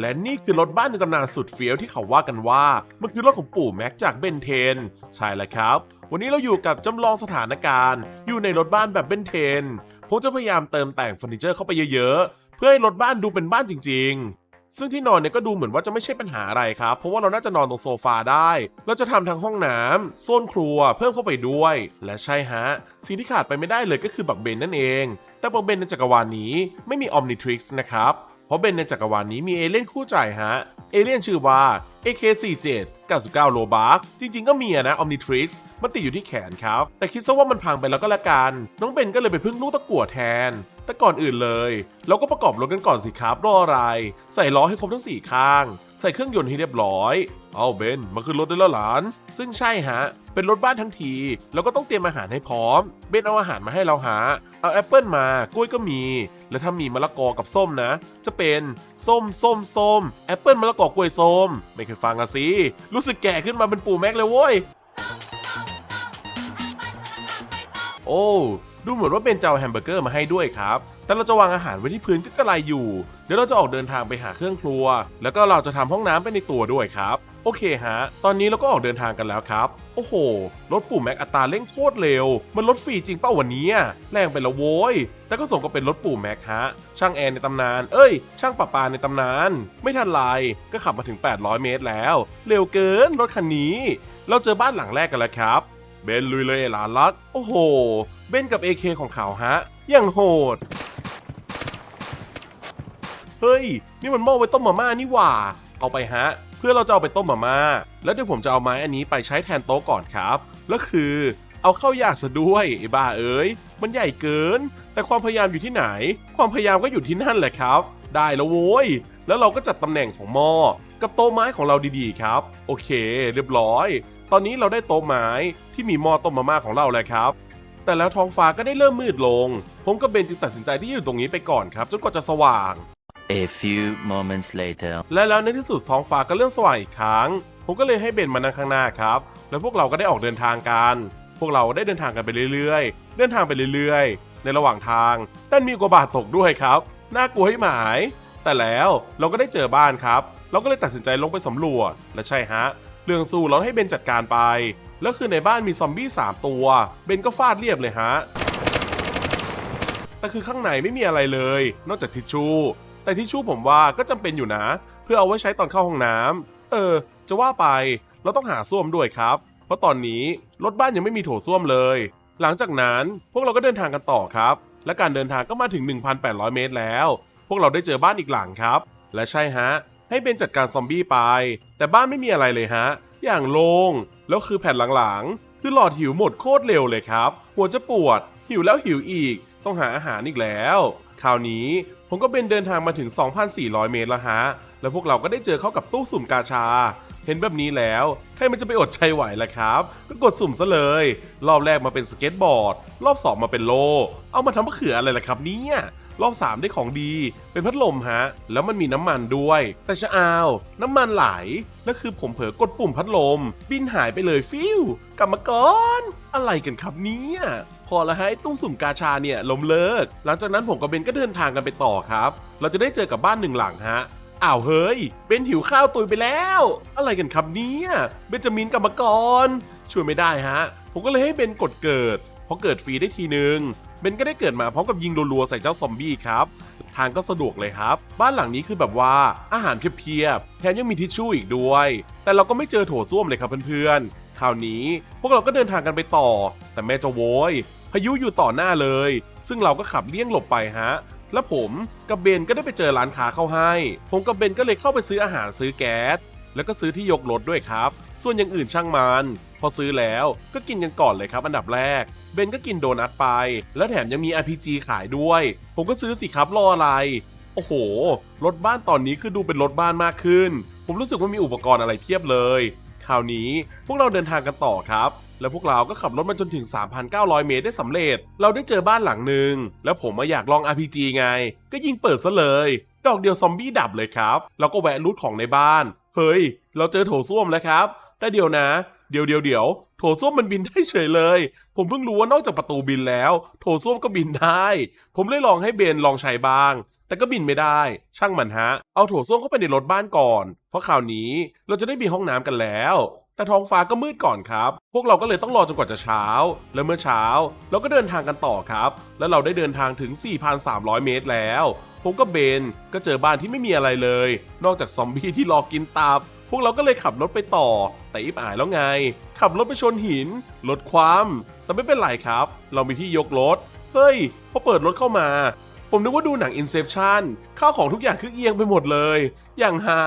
และนี่คือรถบ้านในตำนานสุดเฟี้ยวที่เขาว่ากันว่า มันคือรถของปู่แม็กจากเบนเทน ใช่แล้วครับ วันนี้เราอยู่กับจำลองสถานการณ์ อยู่ในรถบ้านแบบเบนเทน ผมจะพยายามเติมแต่งเฟอร์นิเจอร์เข้าไปเยอะๆ เพื่อให้รถบ้านดูเป็นบ้านจริง ๆ ซึ่งที่นอนเนี่ยก็ดูเหมือนว่าจะไม่ใช่ปัญหาอะไรครับ เพราะว่าเราน่าจะนอนตรงโซฟาได้ เราจะทำทั้งห้องน้ำโซนครัวเพิ่มเข้าไปด้วย และใช่ฮะสิ่งที่ขาดไปไม่ได้เลยก็คือบักเบนนั่นเอง แต่บักเบนในจักรวาลนี้ไม่มี Omnitrix นะครับ เพราะเบนในจักรวาลนี้มีเอเลี่ยนคู่ใจฮะ เอเลี่ยนชื่อว่า AK47 99 โลบักจริงๆ ก็มีอะนะ Omnitrix มันติดอยู่ที่แขนครับ แต่คิดซะว่ามันพังไปแล้วก็แล้วกัน น้องเบนก็เลยไปพึ่งลูกตะกั่วแทน แต่ก่อนอื่นเลย เราก็ประกอบรถกันก่อนสิครับรออะไร ใส่ล้อให้ครบทั้ง 4 ข้าง ใส่เครื่องยนต์ให้เรียบร้อย เอาเบนมาขึ้นรถได้แล้วหลาน ซึ่งใช่ฮะ เป็นรถบ้านทั้งทีเราก็ต้องเตรียมอาหารให้พร้อม เบนเอาอาหารมาให้เราหา เอาแอปเปิลมากล้วยก็มี และถ้ามีมะละกอกับส้มนะ จะเป็นส้มส้มส้มแอปเปิลมะละกอกล้วยส้ม ไม่เคยฟังละสิรู้สึกแก่ขึ้นมาเป็นปู่แม็กเลยเว้ยโอ้ ดูเหมือนว่าเป็นเจ้าแฮมเบอร์เกอร์มาให้ด้วยครับ แต่เราจะวางอาหารไว้ที่พื้นก็กระไรอยู่ เดี๋ยวเราจะออกเดินทางไปหาเครื่องครัว แล้วก็เราจะทำห้องน้ำไปในตัวด้วยครับ โอเคฮะ ตอนนี้เราก็ออกเดินทางกันแล้วครับ โอ้โห รถปู่แม็กอัตราเร่งโคตรเร็ว มันรถฟรีจริงเป้าวันนี้แรงไปละโว้ย แต่ก็สมกับเป็นรถปู่แม็กฮะ ช่างแอร์ในตำนาน เอ้ย ช่างประปาในตำนาน ไม่ทันไรก็ขับมาถึง 800 เมตรแล้ว เร็วเกินรถคันนี้ เราเจอบ้านหลังแรกกันแล้วครับ เบนลุยเลยหลานรัก โอ้โห เบนกับ AK ของเขาฮะ อย่างโหด เฮ้ย นี่มันหม้อไว้ต้มมาม่านี่หว่า เอาไปฮะ เพื่อเราจะเอาไปต้มมาม่า แล้วเดี๋ยวผมจะเอาไม้อันนี้ไปใช้แทนโต๊ะก่อนครับ แล้วคือ เอาเข้ายากซะด้วยไอ้บ้าเอ้ย มันใหญ่เกิน แต่ความพยายามอยู่ที่ไหน ความพยายามก็อยู่ที่นั่นแหละครับ ได้แล้วโว้ย แล้วเราก็จัดตำแหน่งของหม้อกับโต๊ะไม้ของเราดีๆครับ โอเค เรียบร้อย ตอนนี้เราได้โต๊ะไม้ที่มีหม้อต้มมาม่าของเราแล้วครับ แต่แล้วท้องฟ้าก็ได้เริ่มมืดลง ผมกับเบนจึงตัดสินใจที่อยู่ตรงนี้ไปก่อนครับจนกว่าจะสว่าง A few moments later. และแล้วในที่สุดท้องฟ้าก็เริ่มสว่างอีกครั้ง ผมก็เลยให้เบนมานั่งข้างหน้าครับ แล้วพวกเราก็ได้ออกเดินทางกัน พวกเราได้เดินทางกันไปเรื่อยๆ เดินทางไปเรื่อยๆ ในระหว่างทางด้านมีอุกกาบาตตกด้วยครับ น่ากลัวให้หมาย แต่แล้วเราก็ได้เจอบ้านครับ เราก็เลยตัดสินใจลงไปสำรวจ และใช่ฮะ เรื่องสู้เราให้เบนจัดการไป แล้วคือในบ้านมีซอมบี้สามตัว เบนก็ฟาดเรียบเลยฮะ แต่คือข้างในไม่มีอะไรเลย นอกจากทิชชู่ แต่ทิชชู่ผมว่าก็จำเป็นอยู่นะ เพื่อเอาไว้ใช้ตอนเข้าห้องน้ำเออ จะว่าไป เราต้องหาส้วมด้วยครับ เพราะตอนนี้รถบ้านยังไม่มีโถส้วมเลย หลังจากนั้นพวกเราก็เดินทางกันต่อครับ และการเดินทางก็มาถึง 1,800 เมตรแล้ว พวกเราได้เจอบ้านอีกหลังครับ และใช่ฮะ ให้เบนจัดการซอมบี้ไป แต่บ้านไม่มีอะไรเลยฮะ อย่างโลง่งแล้วคือแผ่นหลังๆ คือหลอดหิวหมดโคตรเร็วเลยครับ หัวจะปวด หิวแล้วหิวอีก ต้องหาอาหารอีกแล้ว คราวนี้ผมก็เป็นเดินทางมาถึง 2,400 เมตรแล้วฮะ แล้วพวกเราก็ได้เจอเข้ากับตู้สุ่มกาชา เห็นแบบนี้แล้ว ใครมันจะไปอดใจไหวล่ะครับ ก็กดสุ่มซะเลย รอบแรกมาเป็นสเก็ตบอร์ด รอบ 2 มาเป็นโล เอามาทำมะเขืออะไรล่ะครับเนี่ยรอบ 3 ได้ของดี เป็นพัดลมฮะ แล้วมันมีน้ำมันด้วย แต่จะเอาว น้ำมันไหล แล้วคือผมเผลอกดปุ่มพัดลม บินหายไปเลยฟิวกลับมาก่อน อะไรกันครับเนี่ยพอละฮะตู้สุ่มกาชาเนี่ยล้มเลิก หลังจากนั้นผมกับเบนก็เดินทางกันไปต่อครับ เราจะได้เจอกับบ้านหนึ่งหลังฮะ อ้าวเฮ้ย เบนหิวข้าวตุยไปแล้ว อะไรกันครับเนี่ยเบนจามินกลับมาก่อนช่วยไม่ได้ฮะ ผมก็เลยให้เบนกดเกิดพอเกิดฟรีได้ทีนึงเบนก็ได้เกิดมาพร้อมกับยิงรัวๆใส่เจ้าซอมบี้ครับ ทางก็สะดวกเลยครับ บ้านหลังนี้คือแบบว่าอาหารเพียบๆแถมยังมีทิชชู่อีกด้วย แต่เราก็ไม่เจอโถส้วมเลยครับเพื่อนๆ คราวนี้พวกเราก็เดินทางกันไปต่อ แต่แม่จะโวยพายุอยู่ต่อหน้าเลย ซึ่งเราก็ขับเลี่ยงหลบไปฮะ แล้วผมกับเบนก็ได้ไปเจอร้านค้าเข้าให้ ผมกับเบนก็เลยเข้าไปซื้ออาหารซื้อแก๊ส แล้วก็ซื้อที่ยกรถด้วยครับ ส่วนอย่างอื่นช่างมัน พอซื้อแล้วก็กินกันก่อนเลยครับอันดับแรก เบนก็กินโดนัทไป แล้วแถมยังมี RPG ขายด้วย ผมก็ซื้อสิครับรออะไร โอ้โห รถบ้านตอนนี้คือดูเป็นรถบ้านมากขึ้น ผมรู้สึกว่ามีอุปกรณ์อะไรเพียบเลย คราวนี้พวกเราเดินทางกันต่อครับ แล้วพวกเราก็ขับรถมาจนถึง 3,900 เมตรได้สำเร็จ เราได้เจอบ้านหลังหนึ่งแล้วผมมาอยากลอง RPG ไง ก็ยิงเปิดซะเลย ดอกเดียวซอมบี้ดับเลยครับเราก็แวะรูทของในบ้าน เฮ้ย เราเจอโถส้วมแล้วครับ แต่เดี๋ยวนะเดี๋ยวเดี๋ยวเดี๋ยวโถส้วมมันบินได้เฉยเลย ผมเพิ่งรู้ว่านอกจากประตูบินแล้ว โถส้วมก็บินได้ ผมเลยลองให้เบนลองใช้บ้าง แต่ก็บินไม่ได้ ช่างมันฮะ เอาโถส้วมเข้าไปในรถบ้านก่อน เพราะคราวนี้เราจะได้มีห้องน้ำกันแล้ว แต่ท้องฟ้าก็มืดก่อนครับ พวกเราก็เลยต้องรอจนกว่าจะเช้า และเมื่อเช้าเราก็เดินทางกันต่อครับ แล้วเราได้เดินทางถึง 4,300 เมตรแล้วผมกับเบนก็เจอบ้านที่ไม่มีอะไรเลย นอกจากซอมบี้ที่รอกินตับ พวกเราก็เลยขับรถไปต่อ แต่อิบอายแล้วไง ขับรถไปชนหินรถคว่ำแต่ไม่เป็นไรครับ เรามีที่ยกรถ เฮ้ย พอเปิดรถเข้ามา ผมนึกว่าดูหนัง Inception ข้าวของทุกอย่างคือเอียงไปหมดเลย อย่างฮา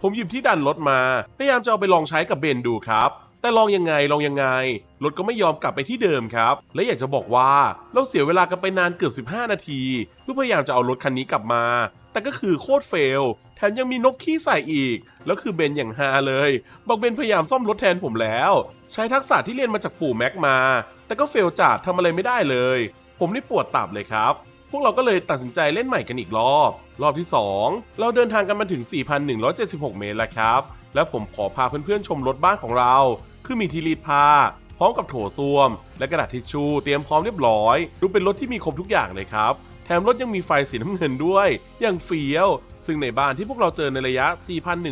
ผมหยิบที่ดันรถมา พยายามจะเอาไปลองใช้กับเบนดูครับ แต่ลองยังไงลองยังไง รถก็ไม่ยอมกลับไปที่เดิมครับ และอยากจะบอกว่าเราเสียเวลากันไปนานเกือบ 15 นาที เพื่อพยายามจะเอารถคันนี้กลับมา แต่ก็คือโคตรเฟล แถมยังมีนกขี้ใส่อีก แล้วคือเบนอย่างฮาเลย บอกเบนพยายามซ่อมรถแทนผมแล้ว ใช้ทักษะที่เรียนมาจากปู่แม็กมา แต่ก็เฟลจัดทำอะไรไม่ได้เลย ผมนี่ปวดตับเลยครับ วกเราก็เลยตัดสินใจเล่นใหม่กันอีกรอบ รอบที่ 2 เราเดินทางกันมาถึง 4,176 เมตรแล้วครับ และผมขอพาเพื่อนๆชมรถบ้านของเรา คือมีทีรีดผ้าพร้อมกับโถส้วม และกระดาษทิชชู่เตรียมพร้อมเรียบร้อย ดูเป็นรถที่มีครบทุกอย่างเลยครับ แถมรถยังมีไฟสีน้ำเงินด้วย อย่างเฟี้ยว ซึ่งในบ้านที่พวกเราเจอในระยะ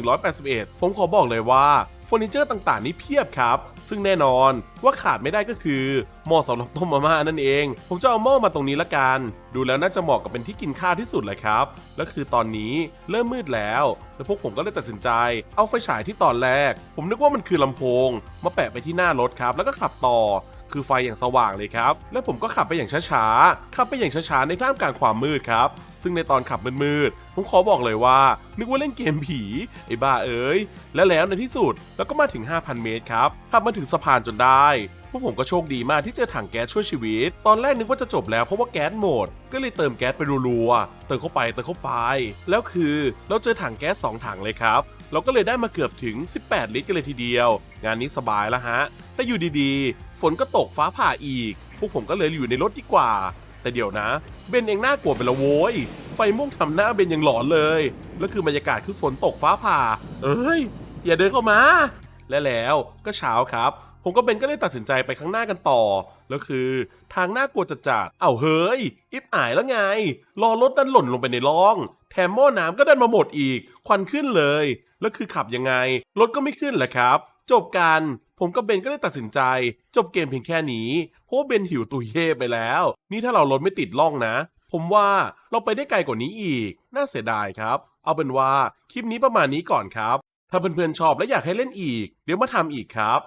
4,181 ผมขอบอกเลยว่าเฟอร์นิเจอร์ต่างๆ นี่เพียบครับ ซึ่งแน่นอนว่าขาดไม่ได้ก็คือหม้อสำหรับต้มมาม่านั่นเอง ผมจะเอาหม้อมาตรงนี้ละกัน ดูแล้วน่าจะเหมาะกับเป็นที่กินข้าวที่สุดเลยครับ และคือตอนนี้เริ่มมืดแล้ว แล้วพวกผมก็เลยตัดสินใจ เอาไฟฉายที่ตอนแรก ผมนึกว่ามันคือลำโพง มาแปะไปที่หน้ารถครับ แล้วก็ขับต่อ คือไฟอย่างสว่างเลยครับ และผมก็ขับไปอย่างช้าๆ ขับไปอย่างช้าๆ ในท่ามกลางความมืดครับ ซึ่งในตอนขับมืดๆ ผมขอบอกเลยว่า นึกว่าเล่นเกมผี ไอ้บ้าเอ้ย และแล้วในที่สุดเราก็มาถึง 5,000 เมตรครับ ขับมาถึงสะพานจนได้พวกผมก็โชคดีมากที่เจอถังแก๊สช่วยชีวิต ตอนแรกนึกว่าจะจบแล้วเพราะว่าแก๊สหมด ก็เลยเติมแก๊สไปรัวๆ เติมเข้าไปเติมเข้าไป แล้วคือเราเจอถังแก๊ส2ถังเลยครับ เราก็เลยได้มาเกือบถึง 18 ลิตรกันเลยทีเดียว งานนี้สบายแล้วฮะ แต่อยู่ดีๆ ฝนก็ตกฟ้าผ่าอีก พวกผมก็เลยอยู่ในรถดีกว่า แต่เดี๋ยวนะ เบนเองน่ากลัวไปละโว้ย ไฟม่วงทำหน้าเบนยังหลอนเลย แล้วคือบรรยากาศคือฝนตกฟ้าผ่า เอ้ย อย่าเดินเข้ามา และแล้วก็เช้าครับ ผมก็เบนก็ได้ตัดสินใจไปข้างหน้ากันต่อ แล้วคือทางหน่ากลัวจัดจัดๆเอ้าเฮ้ย อิบอายแล้วไง รอรถดันหล่นลงไปในร่องแถมหม้อน้ำก็ดันมาหมดอีก ควันขึ้นเลย แล้วคือขับยังไง รถก็ไม่ขึ้นแหละครับ จบกัน ผมกับเบนก็ได้ตัดสินใจ จบเกมเพียงแค่นี้ เพราะว่าเบนหิวตุยเย่ไปแล้ว นี่ถ้าเรารถไม่ติดล่องนะ ผมว่าเราไปได้ไกลกว่านี้อีก น่าเสียดายครับ เอาเป็นว่าคลิปนี้ประมาณนี้ก่อนครับ ถ้าเพื่อนๆชอบและอยากให้เล่นอีก เดี๋ยวมาทำอีกครับ